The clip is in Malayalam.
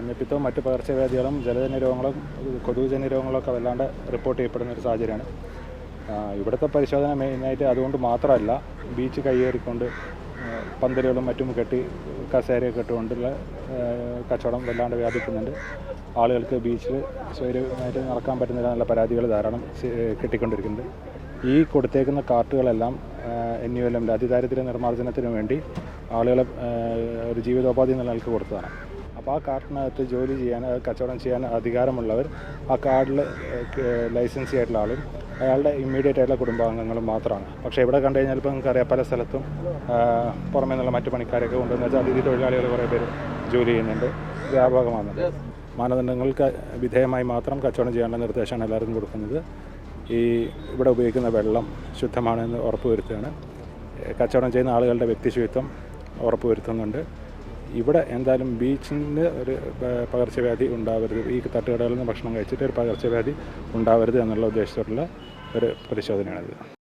മഞ്ഞപ്പിത്തവും മറ്റ് പകർച്ചവ്യാധികളും ജലജന്യ രോഗങ്ങളും കൊതുകുജന്യ രോഗങ്ങളൊക്കെ വല്ലാണ്ട് റിപ്പോർട്ട് ചെയ്യപ്പെടുന്ന ഒരു സാഹചര്യമാണ്. ഇവിടുത്തെ പരിശോധന മെയിനായിട്ട് അതുകൊണ്ട് മാത്രമല്ല ബീച്ച് കൈയേറിക്കൊണ്ട് പന്തലുകളും മറ്റും കെട്ടി കസേരയൊക്കെ കെട്ടുകൊണ്ടുള്ള കച്ചവടം വല്ലാണ്ട് വ്യാപിക്കുന്നുണ്ട്. ആളുകൾക്ക് ബീച്ചിൽ സ്വൈര്യമായിട്ട് നടക്കാൻ പറ്റുന്നില്ല എന്നുള്ള പരാതികൾ ധാരാളം കിട്ടിക്കൊണ്ടിരിക്കുന്നുണ്ട്. ഈ കൊടുത്തേക്കുന്ന കാർട്ടുകളെല്ലാം എൻ യു എൽ അതിദാരിദ്ര്യ വേണ്ടി ആളുകളെ ഒരു ജീവിതോപാധി നിലനിൽക്ക് കൊടുത്തതാണ്. അപ്പോൾ ആ കാർഡിനകത്ത് ജോലി ചെയ്യാൻ കച്ചവടം ചെയ്യാൻ അധികാരമുള്ളവർ ആ കാർഡിൽ ലൈസൻസ് ആയിട്ടുള്ള ആളും അയാളുടെ ഇമ്മീഡിയറ്റ് ആയിട്ടുള്ള കുടുംബാംഗങ്ങളും മാത്രമാണ്. പക്ഷേ ഇവിടെ കണ്ടു കഴിഞ്ഞാൽ ഇപ്പോൾ നമുക്കറിയാം പല സ്ഥലത്തും പുറമേ നിന്നുള്ള മറ്റു പണിക്കാരൊക്കെ കൊണ്ടുവന്ന് വെച്ചാൽ അതിഥി തൊഴിലാളികൾ കുറേ പേര് ജോലി ചെയ്യുന്നുണ്ട്. വ്യാപകമാണ്. മാനദണ്ഡങ്ങൾക്ക് വിധേയമായി മാത്രം കച്ചവടം ചെയ്യാനുള്ള നിർദ്ദേശമാണ് എല്ലാവർക്കും കൊടുക്കുന്നത്. ഈ ഇവിടെ ഉപയോഗിക്കുന്ന വെള്ളം ശുദ്ധമാണെന്ന് ഉറപ്പുവരുത്തുകയാണ്. കച്ചവടം ചെയ്യുന്ന ആളുകളുടെ വ്യക്തിശുചിത്വം ഉറപ്പുവരുത്തുന്നുണ്ട്. ഇവിടെ എന്തായാലും ബീച്ചിന് ഒരു പകർച്ചവ്യാധി ഉണ്ടാവരുത്. ഈ തട്ടുകടകളിൽ നിന്ന് ഭക്ഷണം കഴിച്ചിട്ട് ഒരു പകർച്ചവ്യാധി ഉണ്ടാവരുത് എന്നുള്ള ഉദ്ദേശത്തോടുള്ള ഒരു പരിശോധനയാണിത്.